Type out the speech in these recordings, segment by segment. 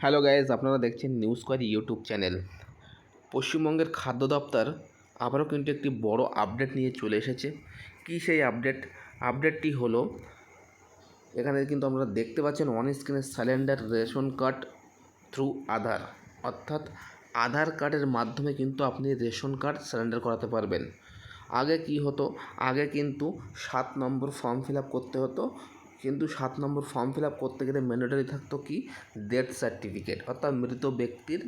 Hello guys আপনারা দেখছেন news কোয়ার ইউটিউব চ্যানেল। পশ্চিমবঙ্গের খাদ্য দপ্তর আবারও কিন্তু একটি বড় আপডেট নিয়ে চলে এসেছে। কী সেই আপডেট? আপডেটটি হলো, এখানে কিন্তু আপনারা দেখতে পাচ্ছেন অন স্ক্রিনে surrender ration card through Aadhaar অর্থাৎ আধার কার্ডের মাধ্যমে কিন্তু আপনি রেশন কার্ড স্যালেন্ডার করাতে পারবেন। আগে কি হতো? আগে কিন্তু সাত নম্বর ফর্ম ফিল আপ করতে হতো। কিন্তু সাত নম্বর ফর্ম ফিল আপ করতে গেলে ম্যান্ডেটরি থাকতো কি? ডেথ সার্টিফিকেট অর্থাৎ মৃত ব্যক্তির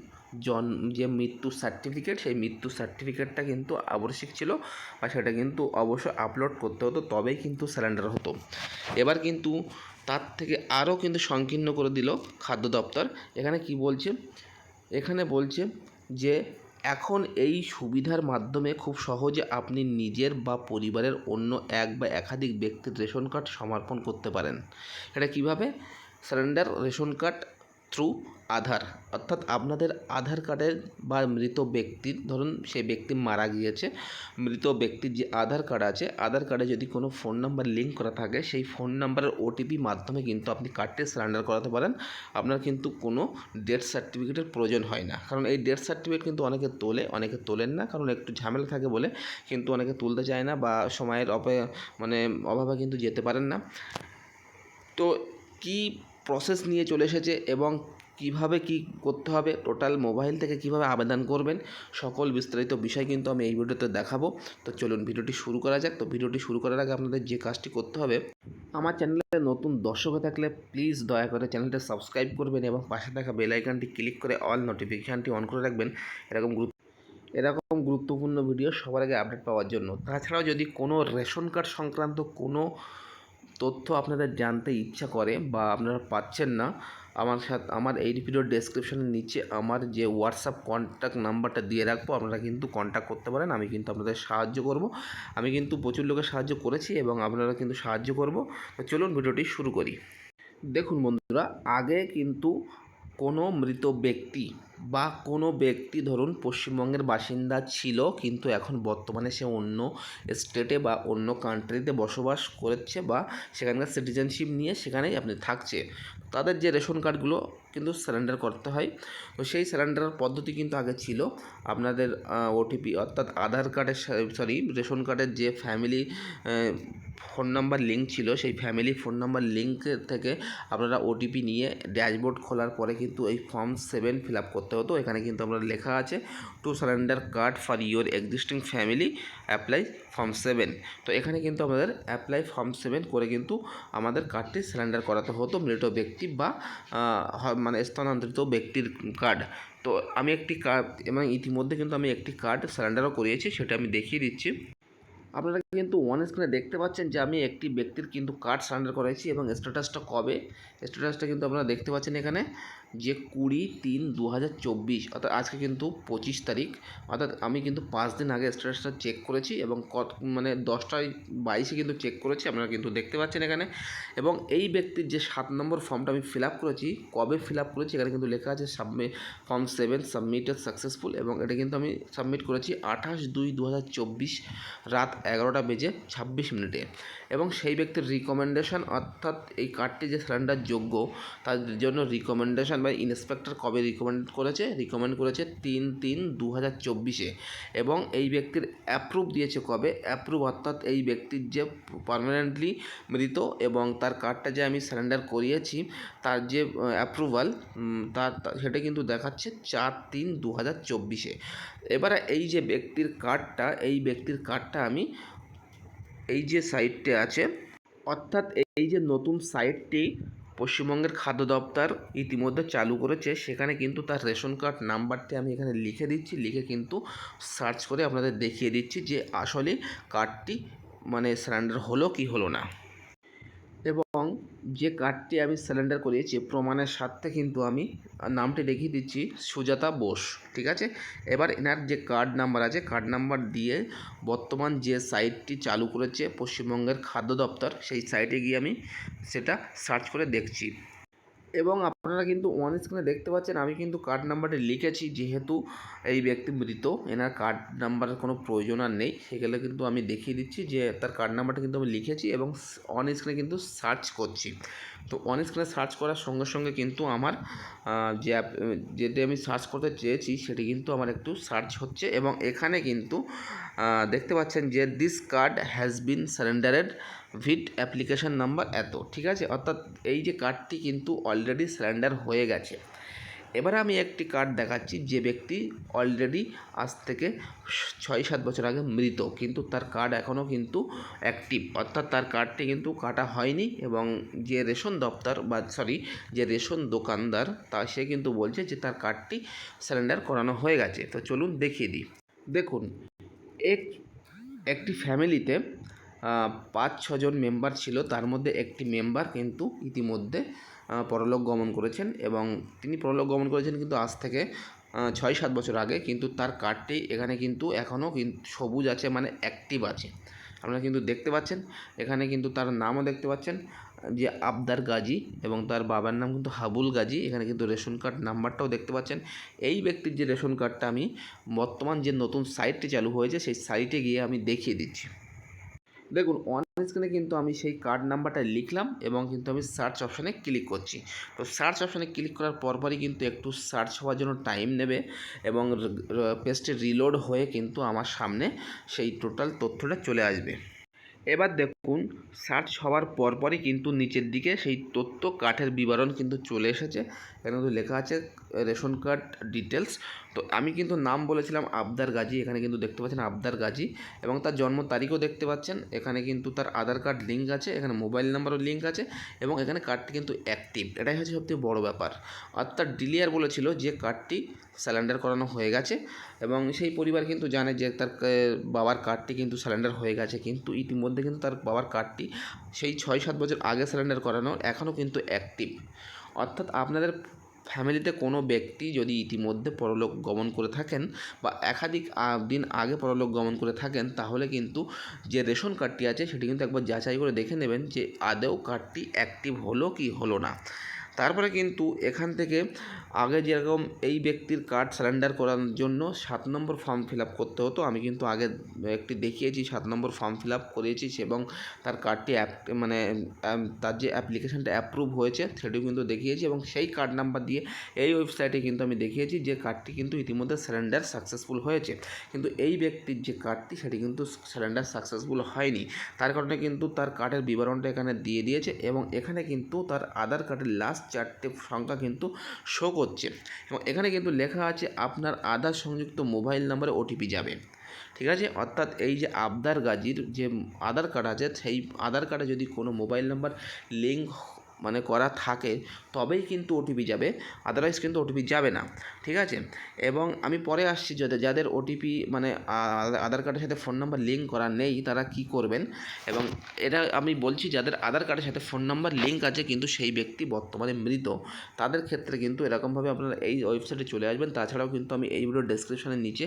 জন, যে মৃত্যু সার্টিফিকেট সেই মৃত্যু সার্টিফিকেটটা কিন্তু আবশ্যিক ছিল আর সেটা কিন্তু অবশ্যই আপলোড করতে হতো, তবেই কিন্তু স্যালেন্ডার হতো। এবার কিন্তু তার থেকে আরও কিন্তু সংকীর্ণ করে দিল খাদ্য দপ্তর। এখানে কি বলছে? এখানে বলছে যে এখন এই সুবিধার মাধ্যমে খুব সহজে আপনি নিজের বা পরিবারের অন্য এক বা একাধিক ব্যক্তির রেশন কার্ড সমর্পণ করতে পারেন। এটা কীভাবে? Surrender ration card through Aadhaar, অর্থাৎ আপনাদের আধার কার্ডের বা মৃত ব্যক্তির, ধরুন সেই ব্যক্তি মারা গিয়েছে, মৃত ব্যক্তির যে আধার কার্ড আছে, আধার কার্ডে যদি কোনো ফোন নাম্বার লিঙ্ক করা থাকে, সেই ফোন নাম্বারের ওটিপি মাধ্যমে কিন্তু আপনি কার্ডটি সারেন্ডার করাতে পারেন। আপনার কিন্তু কোনো ডেথ সার্টিফিকেটের প্রয়োজন হয় না। কারণ এই ডেথ সার্টিফিকেট কিন্তু অনেকে তোলে, অনেকে তোলেন না। কারণ একটু ঝামেলা থাকে বলে কিন্তু অনেকে তুলতে চায় না বা সময়ের অপে মানে অভাবে কিন্তু যেতে পারেন না। তো কি প্রসেস নিয়ে চলে এসেছে এবং কীভাবে কি করতে হবে টোটাল মোবাইল থেকে কীভাবে আবেদন করবেন, সকল বিস্তারিত বিষয় কিন্তু আমি এই ভিডিওতে দেখাবো। তো চলুন ভিডিওটি শুরু করা যাক। তো ভিডিওটি শুরু করার আগে আপনাদের যে কাজটি করতে হবে, আমার চ্যানেলে নতুন দর্শক হয়ে থাকলে প্লিজ দয়া করে চ্যানেলটা সাবস্ক্রাইব করবেন এবং পাশে থাকা বেল ক্লিক করে অল নোটিফিকেশানটি অন করে রাখবেন। এরকম গুরুত্ব, এরকম গুরুত্বপূর্ণ ভিডিও সবার আগে আপডেট পাওয়ার জন্য। তাছাড়াও যদি কোনো রেশন কার্ড সংক্রান্ত কোনো তথ্য আপনাদের জানতে ইচ্ছা করে বা আপনারা পাচ্ছেন না, আমার সাথে, আমার এই ভিডিওর ডেসক্রিপশনের নিচে আমার যে হোয়াটসঅ্যাপ কন্ট্যাক্ট নাম্বারটা দিয়ে রাখব, আপনারা কিন্তু কন্ট্যাক্ট করতে পারেন, আমি কিন্তু আপনাদের সাহায্য করব। আমি কিন্তু প্রচুর লোকের সাহায্য করেছি এবং আপনারা কিন্তু সাহায্য করব। তো চলুন ভিডিওটি শুরু করি। দেখুন বন্ধুরা, আগে কিন্তু কোনো মৃত ব্যক্তি বা কোনো ব্যক্তি, ধরুন পশ্চিমবঙ্গের বাসিন্দা ছিল কিন্তু এখন বর্তমানে সে অন্য স্টেটে বা অন্য কান্ট্রিতে বসবাস করছে বা সেখানকার সিটিজেনশিপ নিয়ে সেখানেই আপনি থাকছে। তাদের যে রেশন কার্ডগুলো কিন্তু স্যালেন্ডার করতে হয়। তো সেই স্যালেন্ডার পদ্ধতি কিন্তু আগে ছিল। আপনাদের ওটিপি অর্থাৎ আধার কার্ডের সরি রেশন কার্ডের যে ফ্যামিলি ফোন নাম্বার লিঙ্ক ছিল, সেই ফ্যামিলি ফোন নাম্বার লিঙ্ক থেকে আপনারা ওটিপি নিয়ে ড্যাশবোর্ড খোলার পরে কিন্তু এই ফর্ম সেভেন ফিল আপ করতে হতো। এখানে কিন্তু আমরা লেখা আছে to surrender card for your existing family apply form seven তো এখানে কিন্তু আমাদের অ্যাপ্লাই ফর্ম সেভেন করে কিন্তু আমাদের কার্ডটি সারেন্ডার করাতে হতো, মৃত ব্যক্তি বা মানে স্থানান্তরিত ব্যক্তির কার্ড তো আমি একটি কার্ড এবং ইতিমধ্যে কিন্তু আমি একটি কার্ড সারেন্ডারও করিয়েছি, সেটা আমি দেখিয়ে দিচ্ছি। আপনারা কিন্তু ওয়ান স্ক্রিনে দেখতে পাচ্ছেন যে আমি একটি ব্যক্তির কিন্তু কার্ড সারেন্ডার করাইছি এবং স্ট্যাটাসটা কবে? স্ট্যাটাসটা কিন্তু আপনারা দেখতে পাচ্ছেন এখানে যে কুড়ি তিন দু হাজার চব্বিশ, অর্থাৎ আজকে কিন্তু পঁচিশ তারিখ। অর্থাৎ আমি কিন্তু পাঁচ দিন আগে স্ট্যাটাসটা চেক করেছি এবং কত মানে দশটায় বাইশে কিন্তু চেক করেছি, আপনারা কিন্তু দেখতে পাচ্ছেন এখানে। এবং এই ব্যক্তির যে সাত নম্বর ফর্মটা আমি ফিল আপ করেছি, কবে ফিল আপ করেছি, এখানে কিন্তু লেখা আছে submit form seven submitted successful এবং এটা কিন্তু আমি সাবমিট করেছি আঠাশ দুই দু হাজার চব্বিশ রাত এগারোটা বেজে ছাব্বিশ মিনিটে। এবং সেই ব্যক্তির রিকমেন্ডেশন অর্থাৎ এই কার্ডটি যে সিলিন্ডার যোগ্য, তার জন্য রিকমেন্ডেশন বা ইন্সপেক্টর কবে রিকমেন্ড করেছে? রিকমেন্ড করেছে তিন তিন দু হাজার চব্বিশে। এবং এই ব্যক্তির অ্যাপ্রুভ দিয়েছে কবে? অ্যাপ্রুভ অর্থাৎ এই ব্যক্তির যে পারমানেন্টলি মৃত এবং তার কার্ডটা যে আমি সারেন্ডার করিয়েছি, তার যে অ্যাপ্রুভাল তার সেটা কিন্তু দেখাচ্ছে চার তিন দু হাজার চব্বিশে। এবারে এই যে ব্যক্তির কার্ডটা এই ব্যক্তির কার্ডটা আমি এই যে সাইটটি আছে, অর্থাৎ এই যে নতুন সাইটটি পশ্চিমবঙ্গের খাদ্য দপ্তর ইতিমধ্যে চালু করেছে, সেখানে কিন্তু তার রেশন কার্ড নাম্বারটি আমি এখানে লিখে দিচ্ছি, লিখে কিন্তু সার্চ করে আপনাদের দেখিয়ে দিচ্ছি যে আসলে কার্ডটি মানে সারেন্ডার হলো কি হলো না। যে কার্ডটি আমি সিলিন্ডার করিয়েছি প্রমাণের স্বার্থে কিন্তু আমি নামটি দেখিয়ে দিচ্ছি, সুজাতা বোস, ঠিক আছে? এবার এনার যে কার্ড নাম্বার আছে কার্ড নাম্বার দিয়ে বর্তমান যে সাইটটি চালু করেছে পশ্চিমবঙ্গের খাদ্য দপ্তর, সেই সাইটে গিয়ে আমি সেটা সার্চ করে দেখছি। এবং আপনারা কিন্তু ওয়ান স্ক্রিনে দেখতে পাচ্ছেন, আমি কিন্তু কার্ড নাম্বারটি লিখেছি, যেহেতু এই ব্যক্তি মৃত, এনার কার্ড নাম্বারের কোনো প্রয়োজন আর নেই। সেগুলো কিন্তু আমি দেখিয়ে দিচ্ছি যে, তার কার্ড নাম্বারটা কিন্তু আমি লিখেছি এবং অন স্ক্রিনে কিন্তু সার্চ করছি। তো অন স্ক্রিনে সার্চ করার সঙ্গে সঙ্গে কিন্তু আমার যে অ্যাপ যেটি আমি সার্চ করতে চেয়েছি, সেটি কিন্তু আমার একটু সার্চ হচ্ছে এবং এখানে কিন্তু দেখতে পাচ্ছেন যে this card has been surrendered with application number এত, ঠিক আছে? অর্থাৎ এই যে কার্ডটি কিন্তু অলরেডি সারেন্ডার হয়ে গেছে। এবারে আমি একটি কার্ড দেখাচ্ছি, যে ব্যক্তি অলরেডি আজ থেকে ছয় সাত বছর আগে মৃত, কিন্তু তার কার্ড এখনও কিন্তু অ্যাক্টিভ অর্থাৎ তার কার্ডটি কিন্তু কাটা হয়নি এবং যে রেশন দপ্তর বা সরি যে রেশন দোকানদার, তা সে কিন্তু বলছে যে তার কার্ডটি সারেন্ডার করানো হয়ে গেছে। তো চলুন দেখিয়ে দিই। দেখুন, এক, একটি ফ্যামিলিতে পাঁচ, ছজন মেম্বার ছিল, তার মধ্যে একটি মেম্বার কিন্তু ইতিমধ্যে পরলোক গমন করেছেন এবং তিনি পরলোক গমন করেছেন কিন্তু আজ থেকে ছয় সাত বছর আগে, কিন্তু তার কার্ডটি এখানে কিন্তু এখনও কিন্তু সবুজ আছে মানে অ্যাক্টিভ আছে। আপনারা কিন্তু দেখতে পাচ্ছেন, এখানে কিন্তু তার নামও দেখতে পাচ্ছেন, যে আবদার গাজী এবং তার বাবার নাম কিন্তু হাবুল গাজী, এখানে কিন্তু রেশন কার্ড নাম্বারটাও দেখতে পাচ্ছেন। এই ব্যক্তির যে রেশন কার্ডটা আমি বর্তমান যে নতুন সাইটটি চালু হয়েছে, সেই সাইটে গিয়ে আমি দেখিয়ে দিচ্ছি। দেখুন অন স্ক্রিনে কিন্তু আমি সেই কার্ড নাম্বারটা লিখলাম এবং কিন্তু আমি সার্চ অপশানে ক্লিক করছি। তো সার্চ অপশানে ক্লিক করার পরপরই কিন্তু একটু সার্চ হওয়ার জন্য টাইম নেবে এবং পেজটি রিলোড হয়ে কিন্তু আমার সামনে সেই টোটাল তথ্যটা চলে আসবে। এবার দেখুন সার্চ হওয়ার পরপরই কিন্তু নিচের দিকে সেই তথ্য কাঠের বিবরণ কিন্তু চলে এসেছে। এখানে কিন্তু লেখা আছে রেশন কার্ড ডিটেলস তো আমি কিন্তু নাম বলেছিলাম আবদার গাজী, এখানে কিন্তু দেখতে পাচ্ছেন আবদার গাজী এবং তার জন্ম তারিখও দেখতে পাচ্ছেন। এখানে কিন্তু তার আধার কার্ড লিঙ্ক আছে, এখানে মোবাইল নাম্বারও লিঙ্ক আছে এবং এখানে কার্ডটি কিন্তু অ্যাক্টিভ। এটাই হচ্ছে সবথেকে বড় ব্যাপার। অর্থাৎ ডিলিয়ার বলেছিল যে কার্ডটি স্যালেন্ডার করানো হয়ে গেছে এবং সেই পরিবার কিন্তু জানে যে তার বাবার কার্ডটি কিন্তু স্যালেন্ডার হয়ে গেছে। কিন্তু ইতিমধ্যে কিন্তু তার বাবার কার্ডটি সেই ছয় সাত বছর আগে স্যালেন্ডার করানো, এখনও কিন্তু অ্যাক্টিভ। অর্থাৎ আপনাদের ফ্যামিলিতে কোনো ব্যক্তি যদি ইতিমধ্যে পরলোক গমন করে থাকেন বা একাধিক দিন আগে পরলোক গমন করে থাকেন, তাহলে কিন্তু যে রেশন কার্ডটি আছে সেটি কিন্তু একবার যাচাই করে দেখে নেবেন যে আদৌ কার্ডটি অ্যাক্টিভ হলো কি হলো না। তারপরে কিন্তু এখান থেকে আগে যেরকম এই ব্যক্তির কার্ড স্যালেন্ডার করার জন্য সাত নম্বর ফর্ম ফিল আপ করতে হতো, আমি কিন্তু আগে একটি দেখিয়েছি, সাত নম্বর ফর্ম ফিল আপ করিয়েছি এবং তার কার্ডটি অ্যাপ মানে তার যে অ্যাপ্লিকেশনটা অ্যাপ্রুভ হয়েছে, সেটিও কিন্তু দেখিয়েছি এবং সেই কার্ড নাম্বার দিয়ে এই ওয়েবসাইটে কিন্তু আমি দেখিয়েছি যে কার্ডটি কিন্তু ইতিমধ্যে স্যালেন্ডার সাকসেসফুল হয়েছে। কিন্তু এই ব্যক্তির যে কার্ডটি সেটি কিন্তু স্যালেন্ডার সাকসেসফুল হয়নি। তার কারণে কিন্তু তার কার্ডের বিবরণটা এখানে দিয়ে দিয়েছে এবং এখানে কিন্তু তার আধার কার্ডের লাস্ট চারটে সংখ্যা কিন্তু শো করছে। এবং এখানে কিন্তু লেখা আছে আপনার আধার সংযুক্ত মোবাইল নাম্বারে ওটিপি যাবে। ঠিক আছে? অর্থাৎ এই যে আবদার গাজীর যে আধার কার্ড আছে, সেই আধার কার্ডে যদি কোনো মোবাইল নাম্বার লিঙ্ক মানে করা থাকে, তবেই কিন্তু ওটিপি যাবে। আদারওয়াইজ কিন্তু ওটিপি যাবে না। ঠিক আছে? এবং আমি পরে আসছি যাদের যাদের ওটিপি মানে আধার কার্ডের সাথে ফোন নাম্বার লিঙ্ক করা নেই, তারা কি করবেন? এবং এটা আমি বলছি যাদের আধার কার্ডের সাথে ফোন নাম্বার লিঙ্ক আছে, কিন্তু সেই ব্যক্তি বর্তমানে মৃত, তাদের ক্ষেত্রে কিন্তু এরকমভাবে আপনারা এই ওয়েবসাইটে চলে আসবেন। তাছাড়াও কিন্তু আমি এই ভিডিও ডেসক্রিপশনের নিচে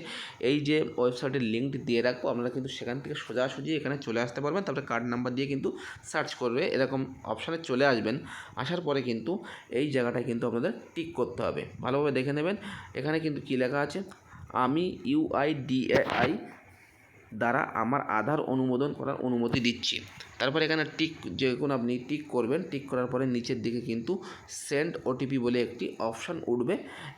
এই যে ওয়েবসাইটের লিঙ্কটি দিয়ে রাখব, আপনারা কিন্তু সেখান থেকে সোজাসুজি এখানে চলে আসতে পারবেন। তারপরে কার্ড নাম্বার দিয়ে কিন্তু সার্চ করবে। এরকম অপশানে চলে আসবেন। আসার পরে কিন্তু এই জায়গাটা কিন্তু আপনাদের টিক করতে হবে। ভালোভাবে দেখে নেবেন। এখানে কিন্তু কী লেখা আছে? আমি ইউআইডিএআই দ্বারা আমার আধার অনুমোদন করার অনুমতি দিচ্ছি। তারপর এখানে টিক, যে কোনো আপনি টিক করবেন, টিক করার পরে নিচের দিকে কিন্তু সেন্ড ওটিপি বলে একটি অপশান উঠবে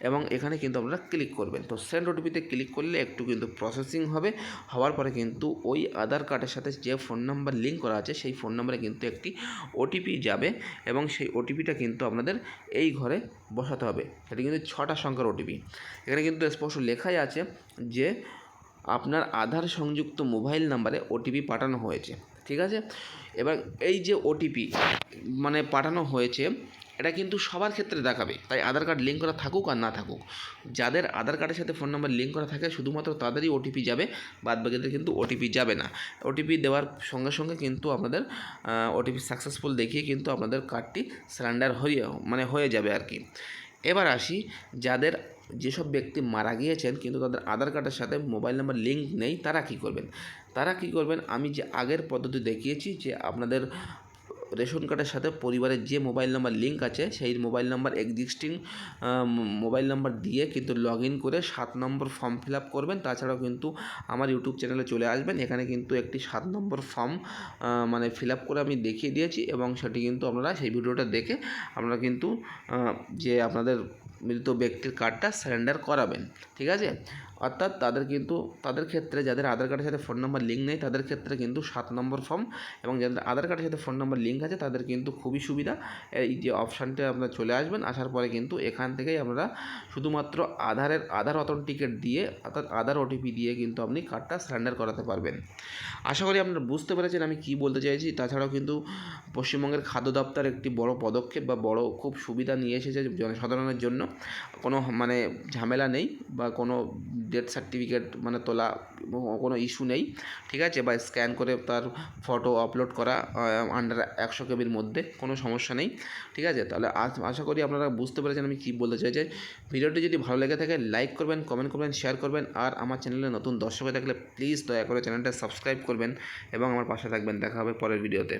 এবং এখানে কিন্তু আপনারা ক্লিক করবেন। তো সেন্ড ওটিপিতে ক্লিক করলে একটু কিন্তু প্রসেসিং হবে। হওয়ার পরে কিন্তু ওই আধার কার্ডের সাথে যে ফোন নাম্বার লিঙ্ক করা আছে, সেই ফোন নাম্বারে কিন্তু একটি ওটিপি যাবে এবং সেই ওটিপিটা কিন্তু আপনাদের এই ঘরে বসাতে হবে। সেটি কিন্তু ছটা সংখ্যার ওটিপি এখানে কিন্তু স্পষ্ট লেখাই আছে যে আপনার আধার সংযুক্ত মোবাইল নাম্বারে ওটিপি পাঠানো হয়েছে, ঠিক আছে? এবার এই যে ওটিপি মানে পাঠানো হয়েছে, এটা কিন্তু সবার ক্ষেত্রে দেখাবে, তাই আধার কার্ড লিঙ্ক করা থাকুক আর না থাকুক। যাদের আধার কার্ডের সাথে ফোন নাম্বার লিঙ্ক করা থাকে, শুধুমাত্র তাদেরই ওটিপি যাবে, বাদ বাকিদের কিন্তু ওটিপি যাবে না। ওটিপি দেওয়ার সঙ্গে সঙ্গে কিন্তু আপনাদের ওটিপি সাকসেসফুল দেখিয়ে কিন্তু আপনাদের কার্ডটি সারেন্ডার হয়ে মানে হয়ে যাবে আর কি। এবার আসি, যাদের যেসব ব্যক্তি মারা গিয়েছেন কিন্তু তাদের আধার কার্ডের সাথে মোবাইল নাম্বার, লিঙ্ক নেই, তারা কি করবেন? তারা কি করবেন? আমি যে আগের পদ্ধতি দেখিয়েছি যে আপনাদের রেশন কার্ডের সাথে পরিবারের যে মোবাইল নাম্বার, লিঙ্ক আছে, সেই mobile number existing mobile number দিয়ে কিন্তু লগ ইন করে সাত নম্বর ফর্ম ফিল আপ করবেন। তাছাড়াও কিন্তু আমার ইউটিউব চ্যানেলে চলে আসবেন। এখানে কিন্তু একটি সাত নম্বর ফর্ম মানে ফিল আপ করে আমি দেখিয়ে দিয়েছি এবং সেটি কিন্তু আপনারা সেই ভিডিওটা দেখে, আপনারা কিন্তু যে আপনাদের মৃত ব্যক্তির কার্ডটা সারেন্ডার করাবেন, ঠিক আছে? অর্থাৎ তাদের কিন্তু, তাদের ক্ষেত্রে যাদের আধার কার্ডের সাথে ফোন নাম্বার লিঙ্ক নেই, তাদের ক্ষেত্রে কিন্তু সাত নম্বর ফর্ম এবং যাদের আধার কার্ডের সাথে ফোন নাম্বার লিঙ্ক আছে, তাদের কিন্তু খুবই সুবিধা। এই যে অপশানটা আপনারা চলে আসবেন, আসার পরে কিন্তু এখান থেকেই আপনারা শুধুমাত্র আধারের, আধার অথেন্টিকেট দিয়ে, অর্থাৎ আধার ওটিপি দিয়ে কিন্তু আপনি কার্ডটা সারেন্ডার করাতে পারবেন। আশা করি আপনারা বুঝতে পেরেছেন, আমি কী বলতে চাইছি। তাছাড়াও কিন্তু পশ্চিমবঙ্গের খাদ্য দপ্তর একটি বড় পদক্ষেপ বা বড় খুব সুবিধা নিয়ে এসেছে জনসাধারণের জন্য। কোনো মানে ঝামেলা নেই বা কোনো ডেথ সার্টিফিকেট মানে তোলা কোনো ইস্যু নেই, ঠিক আছে? বা স্ক্যান করে তার ফটো আপলোড করা আন্ডার একশো কেবির মধ্যে কোনো সমস্যা নেই, ঠিক আছে? তাহলে আশা করি আপনারা বুঝতে পেরেছেন আমি কী বলতে চাই যে, ভিডিওটি যদি ভালো লেগে থাকে লাইক করবেন কমেন্ট করবেন শেয়ার করবেন, আর আমার চ্যানেলে নতুন দর্শক হয়ে থাকলে প্লিজ দয়া করে চ্যানেলটা সাবস্ক্রাইব করবেন এবং আমার পাশে থাকবেন। দেখা হবে পরের ভিডিওতে